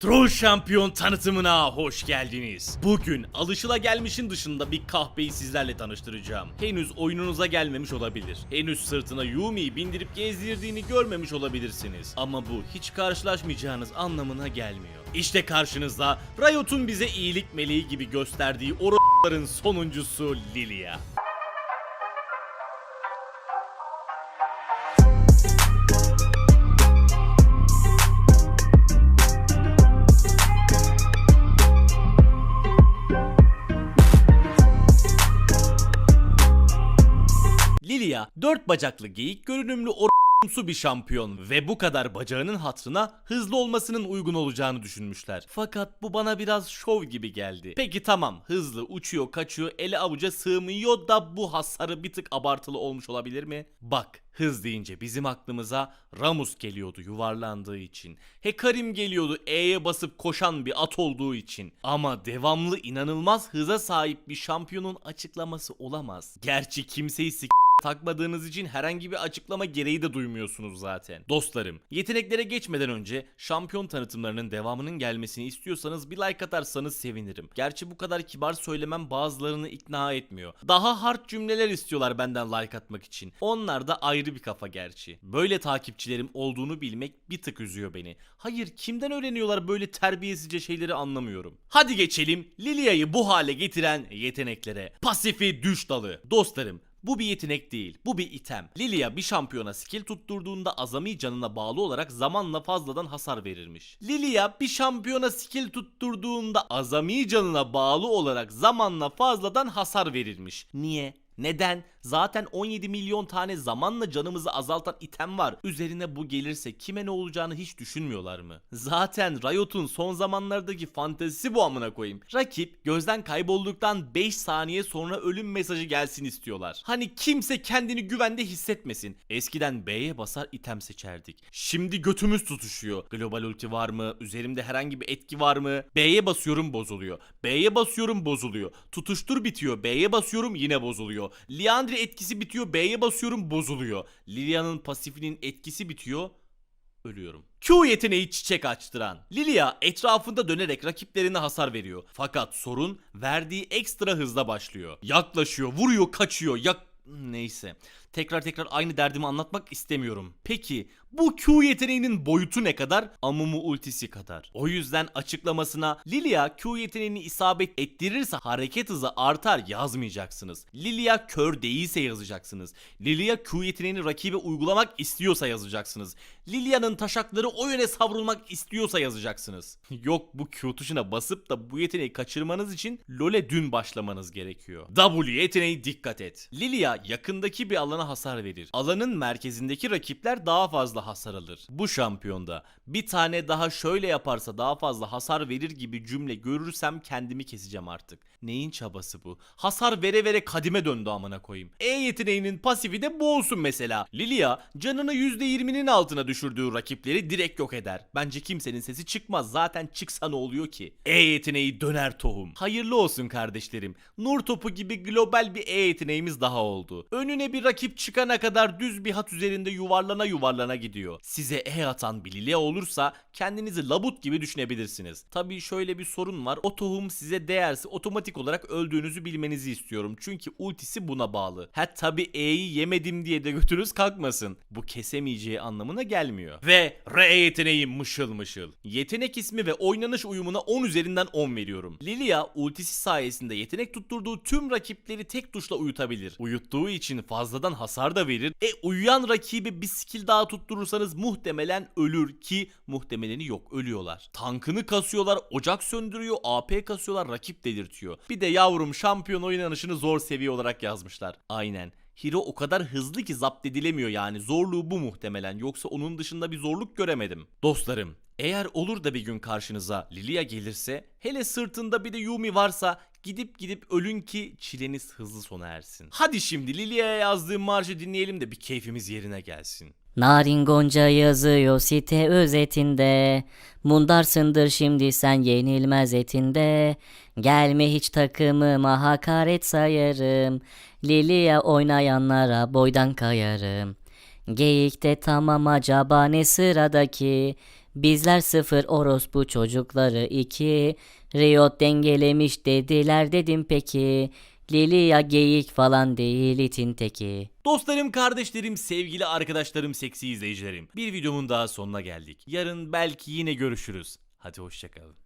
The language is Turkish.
Troll şampiyon tanıtımına hoş geldiniz. Bugün alışılagelmişin dışında bir kahpeyi sizlerle tanıştıracağım. Henüz oyununuza gelmemiş olabilir. Henüz sırtına Yumi'yi bindirip gezdirdiğini görmemiş olabilirsiniz. Ama bu hiç karşılaşmayacağınız anlamına gelmiyor. İşte karşınızda Riot'un bize iyilik meleği gibi gösterdiği o***ların sonuncusu Lilia. Lilia dört bacaklı geyik görünümlü o***msu bir şampiyon ve bu kadar bacağının hatırına hızlı olmasının uygun olacağını düşünmüşler. Fakat bu bana biraz şov gibi geldi. Peki tamam hızlı uçuyor kaçıyor ele avuca sığmıyor da bu hasarı bir tık abartılı olmuş olabilir mi? Bak hız deyince bizim aklımıza Ramus geliyordu yuvarlandığı için. Hekarim geliyordu E'ye basıp koşan bir at olduğu için. Ama devamlı inanılmaz hıza sahip bir şampiyonun açıklaması olamaz. Gerçi kimseyi sik takmadığınız için herhangi bir açıklama gereği de duymuyorsunuz zaten. Dostlarım, yeteneklere geçmeden önce şampiyon tanıtımlarının devamının gelmesini istiyorsanız bir like atarsanız sevinirim. Gerçi bu kadar kibar söylemem bazılarını ikna etmiyor. Daha hard cümleler istiyorlar benden like atmak için. Onlar da ayrı bir kafa gerçi. Böyle takipçilerim olduğunu bilmek bir tık üzüyor beni. Hayır kimden öğreniyorlar böyle terbiyesizce şeyleri anlamıyorum. Hadi geçelim Lilia'yı bu hale getiren yeteneklere. Pasifi düş dalı. Dostlarım bu bir yetenek değil. Bu bir item. Lilia bir şampiyona skill tutturduğunda azami canına bağlı olarak zamanla fazladan hasar verirmiş. Lilia bir şampiyona skill tutturduğunda azami canına bağlı olarak zamanla fazladan hasar verirmiş. Niye? Neden? Zaten 17 milyon tane zamanla canımızı azaltan item var. Üzerine bu gelirse kime ne olacağını hiç düşünmüyorlar mı? Zaten Riot'un son zamanlardaki fantezisi bu amına koyayım. Rakip gözden kaybolduktan 5 saniye sonra ölüm mesajı gelsin istiyorlar. Hani kimse kendini güvende hissetmesin. Eskiden B'ye basar item seçerdik. Şimdi götümüz tutuşuyor. Global ulti var mı? Üzerimde herhangi bir etki var mı? B'ye basıyorum bozuluyor. B'ye basıyorum bozuluyor. Tutuştur bitiyor. B'ye basıyorum yine bozuluyor. Liandry etkisi bitiyor. B'ye basıyorum bozuluyor. Lilia'nın pasifinin etkisi bitiyor. Ölüyorum. Q yeteneği çiçek açtıran. Lilia etrafında dönerek rakiplerine hasar veriyor. Fakat sorun verdiği ekstra hızla başlıyor. Yaklaşıyor, vuruyor, kaçıyor. Yak Neyse. Tekrar tekrar aynı derdimi anlatmak istemiyorum. Peki bu Q yeteneğinin boyutu ne kadar? Amumu ultisi kadar. O yüzden açıklamasına Lilia Q yeteneğini isabet ettirirse hareket hızı artar yazmayacaksınız. Lilia kör değilse yazacaksınız. Lilia Q yeteneğini rakibe uygulamak istiyorsa yazacaksınız. Lilia'nın taşakları o yöne savrulmak istiyorsa yazacaksınız. Yok bu Q tuşuna basıp da bu yeteneği kaçırmanız için LoL'e dün başlamanız gerekiyor. W yeteneği dikkat et. Lilia yakındaki bir alana hasar verir. Alanın merkezindeki rakipler daha fazla hasar alır. Bu şampiyonda bir tane daha şöyle yaparsa daha fazla hasar verir gibi cümle görürsem kendimi keseceğim artık. Neyin çabası bu? Hasar vere vere kadime döndü amına koyayım. E yeteneğinin pasifi de bu olsun mesela. Lilia canını %20'nin altına düşürdüğü rakipleri direkt yok eder. Bence kimsenin sesi çıkmaz. Zaten çıksa ne oluyor ki? E yeteneği döner tohum. Hayırlı olsun kardeşlerim. Nur topu gibi global bir E yeteneğimiz daha oldu. Önüne bir rakip çıkana kadar düz bir hat üzerinde yuvarlana yuvarlana gidiyor. Size E atan bir Lilia olursa kendinizi labut gibi düşünebilirsiniz. Tabii şöyle bir sorun var. O tohum size değerse otomatik olarak öldüğünüzü bilmenizi istiyorum. Çünkü ultisi buna bağlı. Ha tabii E'yi yemedim diye de götünüz kalkmasın. Bu kesemeyeceği anlamına gelmiyor. Ve R yeteneği mışıl mışıl. Yetenek ismi ve oynanış uyumuna 10 üzerinden 10 veriyorum. Lilia ultisi sayesinde yetenek tutturduğu tüm rakipleri tek tuşla uyutabilir. Uyuttuğu için fazladan hasar da verir. E uyuyan rakibi bir skill daha tutturursanız muhtemelen ölür ki muhtemeleni yok ölüyorlar. Tankını kasıyorlar, ocak söndürüyor, AP kasıyorlar, rakip delirtiyor. Bir de yavrum şampiyon oynanışını zor seviye olarak yazmışlar. Aynen. Hero o kadar hızlı ki zapt edilemiyor yani zorluğu bu muhtemelen yoksa onun dışında bir zorluk göremedim. Dostlarım eğer olur da bir gün karşınıza Lilia gelirse hele sırtında bir de Yumi varsa gidip gidip ölün ki çileniz hızlı sona ersin. Hadi şimdi Lilia'ya yazdığım marşı dinleyelim de bir keyfimiz yerine gelsin. Narin Gonca yazıyor site özetinde. Mundarsındır şimdi sen yenilmez etinde. Gelme hiç takımıma hakaret sayarım. Lilia oynayanlara boydan kayarım. Geyikte tamam acaba ne sıradaki Bizler sıfır orospu çocukları iki. Riot dengelemiş dediler dedim peki. Lilia geyik falan değil itin teki. Dostlarım, kardeşlerim, sevgili arkadaşlarım, seksi izleyicilerim. Bir videomun daha sonuna geldik. Yarın belki yine görüşürüz. Hadi hoşçakalın.